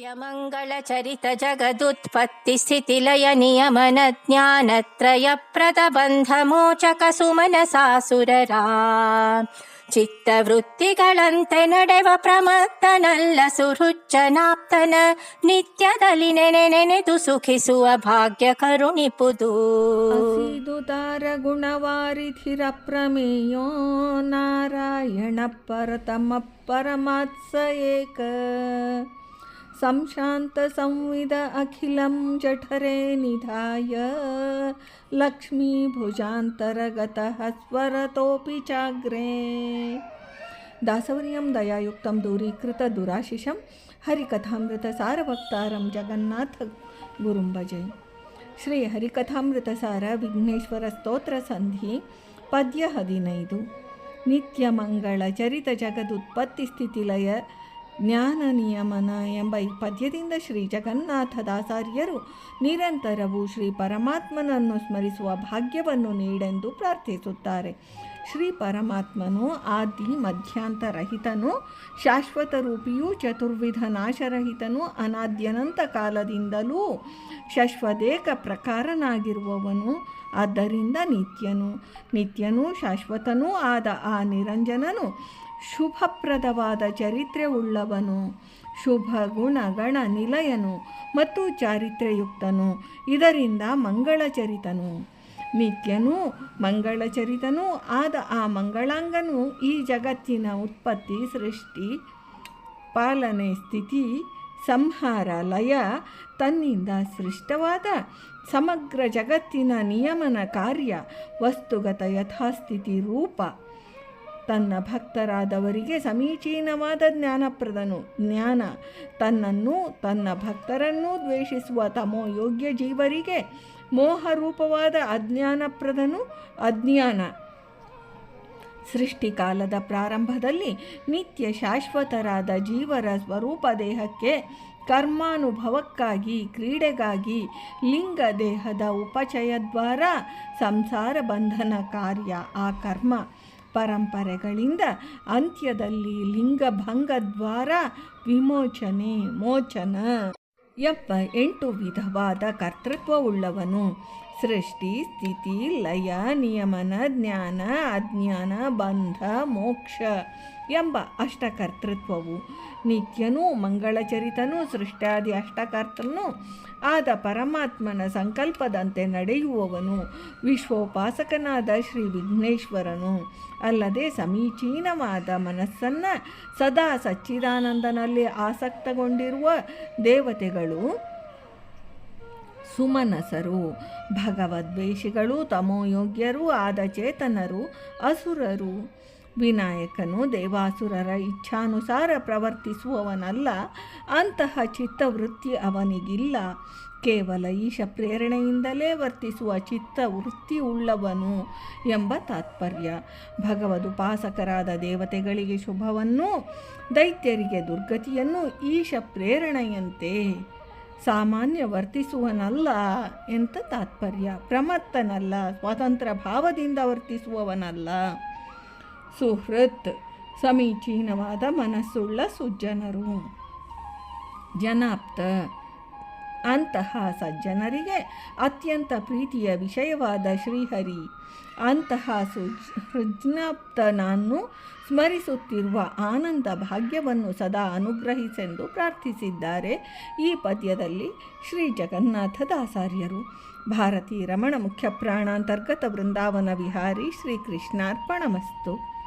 नित्यमङ्गलचरित जगदुत्पत्तिस्थितिलय नियमन ज्ञानत्रयप्रदबन्धमोचक ಸುಮನಸಾಸುರರ ಚಿತ್ತವೃತ್ತಿಗಳಂತೆ ನಡೆವ ಪ್ರಮತ್ತನಲ್ಲ ಸುರುಚ್ಚನಾಪ್ತನ ನಿತ್ಯದಲ್ಲಿ ನೆನೆ ನೆನೆದು ಸುಖಿಸುವ ಭಾಗ್ಯ ಕರುಣಿಪುದು ಅಸಿದುದಾರ ಗುಣವಾರಿಧಿರ ಪ್ರಮೇಯೋ ನಾರಾಯಣ ಪರತಮ ಪರಮಾತ್ಸ ಏಕ संशान्तसंविद अखिलं जठरे निधाय। लक्ष्मीभुजान्तरगतः स्वरतोऽपि चाग्रे दासवर्यं दयायुक्तं दूरीकृतदुराशिषं हरिकथामृतसारवक्तारं जगन्नाथगुरुं भजे। श्रीहरिकथामृतसार विघ्नेश्वरस्तोत्रसन्धि पद्य हदिनैदु। नित्यमङ्गलचरितजगदुत्पत्तिस्थितिलय ಜ್ಞಾನ ನಿಯಮನ ಎಂಬ ಈ ಪದ್ಯದಿಂದ ಶ್ರೀ ಜಗನ್ನಾಥದಾಸಾರ್ಯರು ನಿರಂತರವೂ ಶ್ರೀ ಪರಮಾತ್ಮನನ್ನು ಸ್ಮರಿಸುವ ಭಾಗ್ಯವನ್ನು ನೀಡೆಂದು ಪ್ರಾರ್ಥಿಸುತ್ತಾರೆ. ಶ್ರೀ ಪರಮಾತ್ಮನು, ಆದಿ ಮಧ್ಯಾಂತರಹಿತನು ಶಾಶ್ವತ ರೂಪಿಯೂ ಚತುರ್ವಿಧ ನಾಶರಹಿತನು, ಅನಾದ್ಯನಂತ ಕಾಲದಿಂದಲೂ ಶಶ್ವದೇಕ ಪ್ರಕಾರನಾಗಿರುವವನು, ಆದ್ದರಿಂದ ನಿತ್ಯನು. ನಿತ್ಯನೂ ಶಾಶ್ವತನೂ ಆದ ಆ ನಿರಂಜನನು ಶುಭಪ್ರದವಾದ ಚರಿತ್ರೆ ಉಳ್ಳವನು ಶುಭ ಗುಣ ಗಣ ನಿಲಯನು ಮತ್ತು ಚಾರಿತ್ರ್ಯಯುಕ್ತನು ಇದರಿಂದ ಮಂಗಳಚರಿತನು. ನಿತ್ಯನೂ ಮಂಗಳಚರಿತನೂ ಆದ ಆ ಮಂಗಳಾಂಗನು ಈ ಜಗತ್ತಿನ ಉತ್ಪತ್ತಿ, ಸೃಷ್ಟಿ, ಪಾಲನೆ, ಸ್ಥಿತಿ, ಸಂಹಾರ, ಲಯ ತನ್ನಿಂದ ಸೃಷ್ಟವಾದ ಸಮಗ್ರ ಜಗತ್ತಿನ ನಿಯಮನ ಕಾರ್ಯ, ವಸ್ತುಗತ ಯಥಾಸ್ಥಿತಿ ರೂಪ. ತನ್ನ ಭಕ್ತರಾದವರಿಗೆ ಸಮೀಚೀನವಾದ ಜ್ಞಾನಪ್ರದನು. ಜ್ಞಾನ ತನ್ನನ್ನು, ತನ್ನ ಭಕ್ತರನ್ನೂ ದ್ವೇಷಿಸುವ ತಮೋ ಯೋಗ್ಯ ಜೀವರಿಗೆ ಮೋಹರೂಪವಾದ ಅಜ್ಞಾನಪ್ರದನು ಅಜ್ಞಾನ. ಸೃಷ್ಟಿಕಾಲದ ಪ್ರಾರಂಭದಲ್ಲಿ ನಿತ್ಯ ಶಾಶ್ವತರಾದ ಜೀವರ ಸ್ವರೂಪ ದೇಹಕ್ಕೆ ಕರ್ಮಾನುಭವಕ್ಕಾಗಿ, ಕ್ರೀಡೆಗಾಗಿ, ಲಿಂಗ ದೇಹದ ಉಪಚಯದ್ವಾರ ಸಂಸಾರ ಬಂಧನ ಕಾರ್ಯ, ಆ ಕರ್ಮ ಪರಂಪರೆಗಳಿಂದ ಅಂತ್ಯದಲ್ಲಿ ಲಿಂಗಭಂಗದ್ವಾರ ವಿಮೋಚನೆ, ಮೋಚನ. ಎಂಬ ಎಂಟು ವಿಧವಾದ ಕರ್ತೃತ್ವವುಳ್ಳವನು. ಸೃಷ್ಟಿ, ಸ್ಥಿತಿ, ಲಯ, ನಿಯಮನ, ಜ್ಞಾನ, ಅಜ್ಞಾನ, ಬಂಧ, ಮೋಕ್ಷ ಎಂಬ ಅಷ್ಟಕರ್ತೃತ್ವವು ನಿತ್ಯನೂ ಮಂಗಳಚರಿತನೂ ಸೃಷ್ಟಾದಿ ಅಷ್ಟಕರ್ತನೂ ಆದ ಪರಮಾತ್ಮನ ಸಂಕಲ್ಪದಂತೆ ನಡೆಯುವವನು, ವಿಶ್ವೋಪಾಸಕನಾದ ಶ್ರೀ ವಿಘ್ನೇಶ್ವರನು. ಅಲ್ಲದೆ ಸಮೀಚೀನವಾದ ಮನಸ್ಸನ್ನು ಸದಾ ಸಚ್ಚಿದಾನಂದನಲ್ಲಿ ಆಸಕ್ತಗೊಂಡಿರುವ ದೇವತೆಗಳು ಸುಮನಸರು, ಭಗವದ್ವೇಷಿಗಳು, ತಮೋಯೋಗ್ಯರೂ ಆದ ಚೇತನರು ಅಸುರರು. ವಿನಾಯಕನು ದೇವಾಸುರರ ಇಚ್ಛಾನುಸಾರ ಪ್ರವರ್ತಿಸುವವನಲ್ಲ, ಅಂತಹ ಚಿತ್ತವೃತ್ತಿ ಅವನಿಗಿಲ್ಲ. ಕೇವಲ ಈಶ ಪ್ರೇರಣೆಯಿಂದಲೇ ವರ್ತಿಸುವ ಚಿತ್ತ ವೃತ್ತಿ ಉಳ್ಳವನು ಎಂಬ ತಾತ್ಪರ್ಯ. ಭಗವದುಪಾಸಕರಾದ ದೇವತೆಗಳಿಗೆ ಶುಭವನ್ನು, ದೈತ್ಯರಿಗೆ ದುರ್ಗತಿಯನ್ನು ಈಶ ಪ್ರೇರಣೆಯಂತೆ ಸಾಮಾನ್ಯ ವರ್ತಿಸುವನಲ್ಲ ಎಂತ ತಾತ್ಪರ್ಯ? ಪ್ರಮತ್ತನಲ್ಲ ಸ್ವತಂತ್ರ ಭಾವದಿಂದ ವರ್ತಿಸುವವನಲ್ಲ. ಸುಹೃತ್ ಸಮೀಚೀನವಾದ ಮನಸ್ಸುಳ್ಳ ಸುಜ್ಜನರು. ಜನಾಪ್ತ ಅಂತಹ ಸಜ್ಜನರಿಗೆ ಅತ್ಯಂತ ಪ್ರೀತಿಯ ವಿಷಯವಾದ ಶ್ರೀಹರಿ. ಅಂತಹ ಸುಜ್ಞಾಪ್ತನನ್ನು ಸ್ಮರಿಸುತ್ತಿರುವ ಆನಂದ ಭಾಗ್ಯವನ್ನು ಸದಾ ಅನುಗ್ರಹಿಸೆಂದು ಪ್ರಾರ್ಥಿಸಿದ್ದಾರೆ ಈ ಪದ್ಯದಲ್ಲಿ ಶ್ರೀ ಜಗನ್ನಾಥ ದಾಸಾರ್ಯರು ಭಾರತೀ ರಮಣ ಮುಖ್ಯ ಪ್ರಾಣಾಂತರ್ಗತ ವೃಂದಾವನ ವಿಹಾರಿ ಶ್ರೀಕೃಷ್ಣಾರ್ಪಣಮಸ್ತು.